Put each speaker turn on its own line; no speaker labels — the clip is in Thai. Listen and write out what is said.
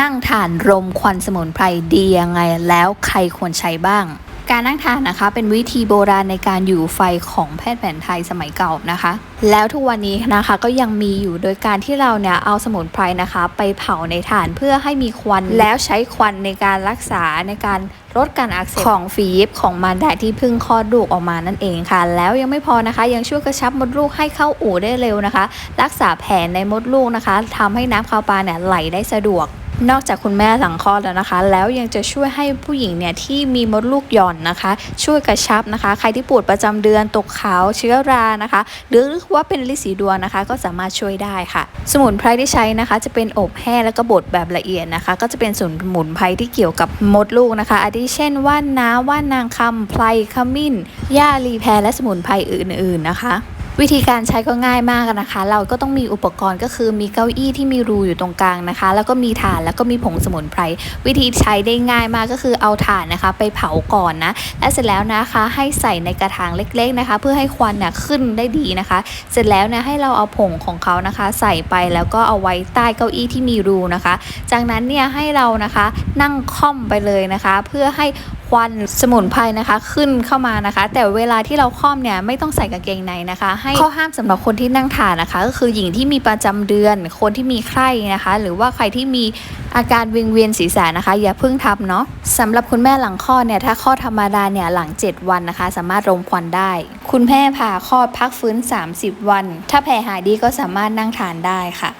นั่งทานรมควันสมุนไพรดียังไง แล้วใครควรใช้บ้าง การนั่งทานนะคะเป็นวิธีโบราณในการอยู่ไฟของแพทย์แผนไทยสมัยเก่านะคะ แล้วทุกวันนี้นะคะก็ยังมีอยู่โดยการที่เราเนี่ยเอาสมุนไพรนะคะ ไปเผาในถ่านเพื่อให้มีควันแล้วใช้ควันในการรักษาในการลดการอักเสบของฝียิบของมารดาที่เพิ่งคลอดลูกออกมานั่นเองค่ะ แล้วยังไม่พอนะคะ ยังช่วยกระชับมดลูกให้เข้าอู่ได้เร็วนะคะ รักษาแผลในมดลูกนะคะทำให้น้ำคาวปลาเนี่ยไหลได้สะดวก นอกจากคุณแม่หลังคลอดแล้วนะคะ แล้วยังจะช่วยให้ผู้หญิงเนี่ยที่มีมดลูกหย่อนนะคะ ช่วยกระชับนะคะ ใครที่ปวดประจำเดือนตกขาวเชื้อรานะคะ หรือว่าเป็นลิสีดวงนะคะ ก็สามารถช่วยได้ค่ะ สมุนไพรที่ใช้นะคะ จะเป็นอบแห้งแล้วก็บดแบบละเอียดนะคะ ก็จะเป็นสมุนไพรที่เกี่ยวกับมดลูกนะคะอาทิเช่นว่านน้าว่านนางคำไพรขมิ้นหญ้ารีแพรและสมุนไพรอื่น ๆนะคะ วิธีการใช้ก็ง่ายมากนะคะ เราก็ต้องมีอุปกรณ์ก็คือมีเก้าอี้ที่มีรูอยู่ตรงกลางนะคะ แล้วก็มีถ่านแล้วก็มีผงสมุนไพรวิธีใช้ได้ง่ายมากก็คือเอาถ่านนะคะ ไปเผาก่อนนะและเสร็จแล้วนะคะ ให้ใส่ในกระถางเล็ก ๆนะคะ เพื่อให้ควันเนี่ยขึ้นได้ดีนะคะ เสร็จแล้วเนี่ยให้เราเอาผงของเขานะคะ ใส่ไปแล้วก็เอาไว้ใต้เก้าอี้ที่มีรูนะคะ จากนั้นเนี่ยให้เรานะคะนั่งค่อมไปเลยนะคะ เพื่อให้ วันสมุนไพรนะคะขึ้นเข้ามานะคะ แต่เวลาที่เราค่อมเนี่ยไม่ต้องใส่กางเกงในนะคะ ให้ข้อห้ามสำหรับคนที่นั่งทานนะคะ ก็คือหญิงที่มีประจำเดือน คนที่มีไข้นะคะ หรือว่าใครที่มีอาการวิงเวียนศีรษะนะคะ อย่าเพิ่งทำเนาะสำหรับคุณแม่หลังคลอดเนี่ยถ้าคลอดธรรมดาเนี่ยหลัง 7 วันนะคะ สามารถรมควันได้ คุณแม่ผ่าคลอดพักฟื้น 30 วัน ถ้าแผลหายดีก็สามารถนั่งทานได้ค่ะ